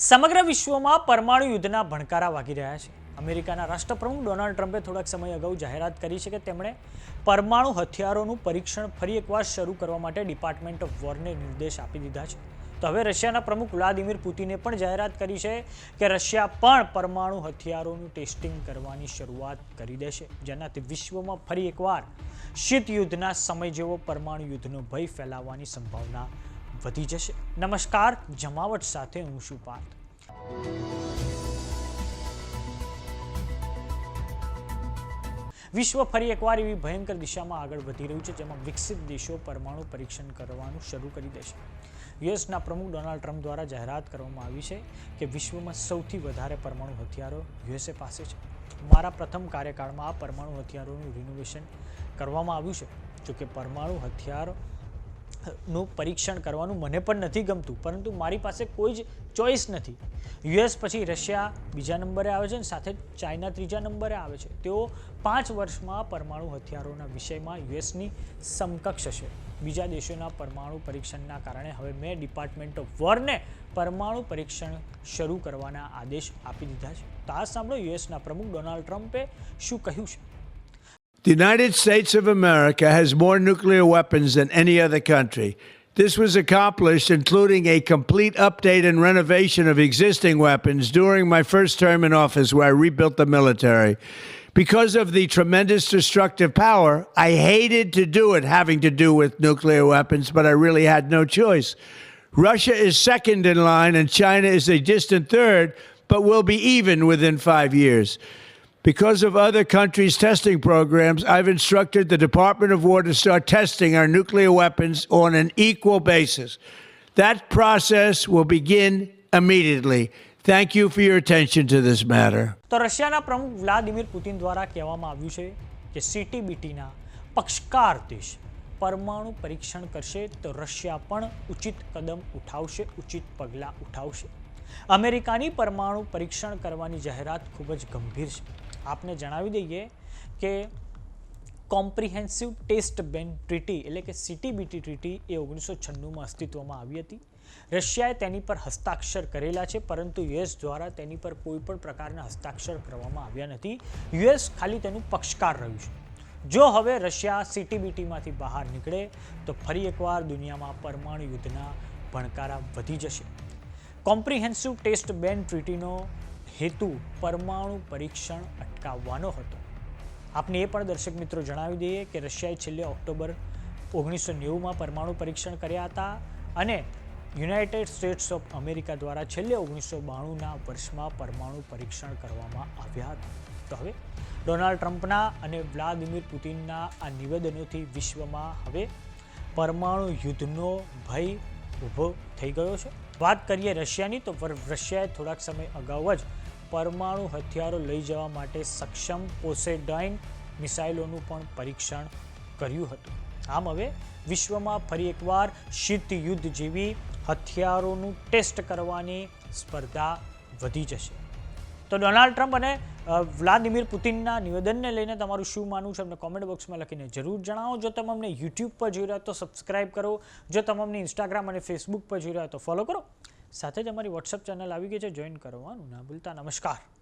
સમગ્ર વિશ્વમાં પરમાણુ યુદ્ધના ભણકારા વાગી રહ્યા છે. અમેરિકાના રાષ્ટ્રપ્રમુખ ડોનાલ્ડ ટ્રમ્પે થોડાક સમય અગાઉ જાહેરાત કરી છે કે તેમણે પરમાણુ હથિયારોનું પરીક્ષણ ફરી એકવાર શરૂ કરવા માટે ડિપાર્ટમેન્ટ ઓફ વોરને નિર્દેશ આપી દીધા છે. તો હવે રશિયાના પ્રમુખ વ્લાદિમીર પુતિને પણ જાહેરાત કરી છે કે રશિયા પણ પરમાણુ હથિયારોનું ટેસ્ટિંગ કરવાની શરૂઆત કરી દેશે, જેનાથી વિશ્વમાં ફરી એકવાર શીત યુદ્ધના સમય જેવો પરમાણુ યુદ્ધનો ભય ફેલાવવાની સંભાવના વધી જશે. નમસ્કાર, જમાવટ સાથે હું શું પાર્થ. વિશ્વ ફરી એકવાર એવી ભયંકર દિશામાં આગળ વધી રહ્યું છે, જેમાં વિકસિત દેશો પરમાણુ પરીક્ષણ કરવાનું શરૂ કરી દેશે. યુએસના પ્રમુખ ડોનાલ્ડ ટ્રમ્પ દ્વારા જાહેરાત કરવામાં આવી છે કે વિશ્વમાં સૌથી વધારે પરમાણુ હથિયારો યુએસએ પાસે છે. મારા પ્રથમ કાર્યકાળમાં આ પરમાણુ હથિયારોનું રિનોવેશન કરવામાં આવ્યું છે. જોકે પરમાણુ હથિયાર નું પરીક્ષણ કરવાનું મને પણ નથી ગમતું, પરંતુ મારી પાસે કોઈ જ ચોઈસ નથી. યુએસ પછી રશિયા બીજા નંબરે આવે છે અને સાથે ચાઇના ત્રીજા નંબરે આવે છે. તેઓ પાંચ વર્ષમાં પરમાણુ હથિયારોના વિષયમાં યુએસની સમકક્ષ છે બીજા દેશોના પરમાણુ પરીક્ષણના કારણે હવે મેં ડિપાર્ટમેન્ટ ઓફ વોરને પરમાણુ પરીક્ષણ શરૂ કરવાના આદેશ આપી દીધા છે. તો આ સાંભળો, યુએસના પ્રમુખ ડોનાલ્ડ ટ્રમ્પે શું કહ્યું છે? The United States of America has more nuclear weapons than any other country. This was accomplished including a complete update and renovation of existing weapons during my first term in office, where I rebuilt the military. Because of the tremendous destructive power, I hated to do it having to do with nuclear weapons, but I really had no choice. Russia is second in line, and China is a distant third, but will be even within five years. Because of other countries' testing programs, I've instructed the Department of War to start testing our nuclear weapons on an equal basis. That process will begin immediately. Thank you for your attention to this matter. તો રશિયાના પ્રમુખ Vladimir Putin દ્વારા કહેવામાં આવ્યું છે કે સીટીબીટીના પક્ષકાર દેશ પરમાણુ પરીક્ષણ કરશે તો રશિયા પણ ઉચિત કદમ ઉઠાવશે ઉચિત પગલાં ઉઠાવશે અમેરિકાની પરમાણુ પરીક્ષણ કરવાની જાહેરાત ખૂબ જ ગંભીર છે આપને જણાવી દઈએ કે કોમ્પ્રિહેન્સિવ ટેસ્ટ બેન ટ્રીટી એટલે કે સીટીબીટી ટ્રીટી એ ઓગણીસો છન્નુંમાં અસ્તિત્વમાં આવી હતી. રશિયાએ તેની પર હસ્તાક્ષર કરેલા છે, પરંતુ યુએસ દ્વારા તેની પર કોઈ પણ પ્રકારના હસ્તાક્ષર કરવામાં આવ્યા નથી. યુએસ ખાલી તેનું પક્ષકાર રહ્યું છે. જો હવે રશિયા સીટીબીટીમાંથી બહાર નીકળે, તો ફરી એકવાર દુનિયામાં પરમાણુ યુદ્ધના ભણકારા વધી જશે. કોમ્પ્રિહેન્સિવ ટેસ્ટ બેન ટ્રીટીનો હેતુ પરમાણુ પરીક્ષણ અટકાવવાનો હતો. આપને એ પણ દર્શક મિત્રો જણાવી દઈએ કે રશિયાએ છેલ્લે ઓક્ટોબર ઓગણીસો નેવુંમાં પરમાણુ પરીક્ષણ કર્યા હતા અને યુનાઇટેડ સ્ટેટ્સ ઓફ અમેરિકા દ્વારા છેલ્લે ઓગણીસો બાણુંના વર્ષમાં પરમાણુ પરીક્ષણ કરવામાં આવ્યા હતા. તો હવે ડોનાલ્ડ ટ્રમ્પના અને વ્લાદિમીર પુતિનના આ નિવેદનોથી વિશ્વમાં હવે પરમાણુ યુદ્ધનો ભય ઊભો થઈ ગયો છે. વાત કરીએ રશિયાની તો રશિયાએ થોડાક સમય અગાઉ જ પરમાણુ હથિયારો લઈ જવા માટે સક્ષમ પોસેડાઇન મિસાઇલોનું પણ પરીક્ષણ કર્યું હતું. આમ હવે વિશ્વમાં ફરી એકવાર શીત યુદ્ધ જેવી હથિયારોનું ટેસ્ટ કરવાની સ્પર્ધા વધી જશે. તો ડોનાલ્ડ ટ્રમ્પ અને વ્લાદિમીર પુતિનના નિવેદનને લઈને તમારું શું માનવું છે? અમને કોમેન્ટ બોક્સમાં લખીને જરૂર જણાવો. જો તમે અમને યુટ્યુબ પર જોઈ રહ્યા તો સબસ્ક્રાઇબ કરો. જો તમે અમને ઇન્સ્ટાગ્રામ અને ફેસબુક પર જોઈ રહ્યા તો ફોલો કરો. સાથે જ અમારી વોટ્સઅપ ચેનલ આવી ગઈ છે જોઈન કરવાનું. ના ભૂલતા. નમસ્કાર.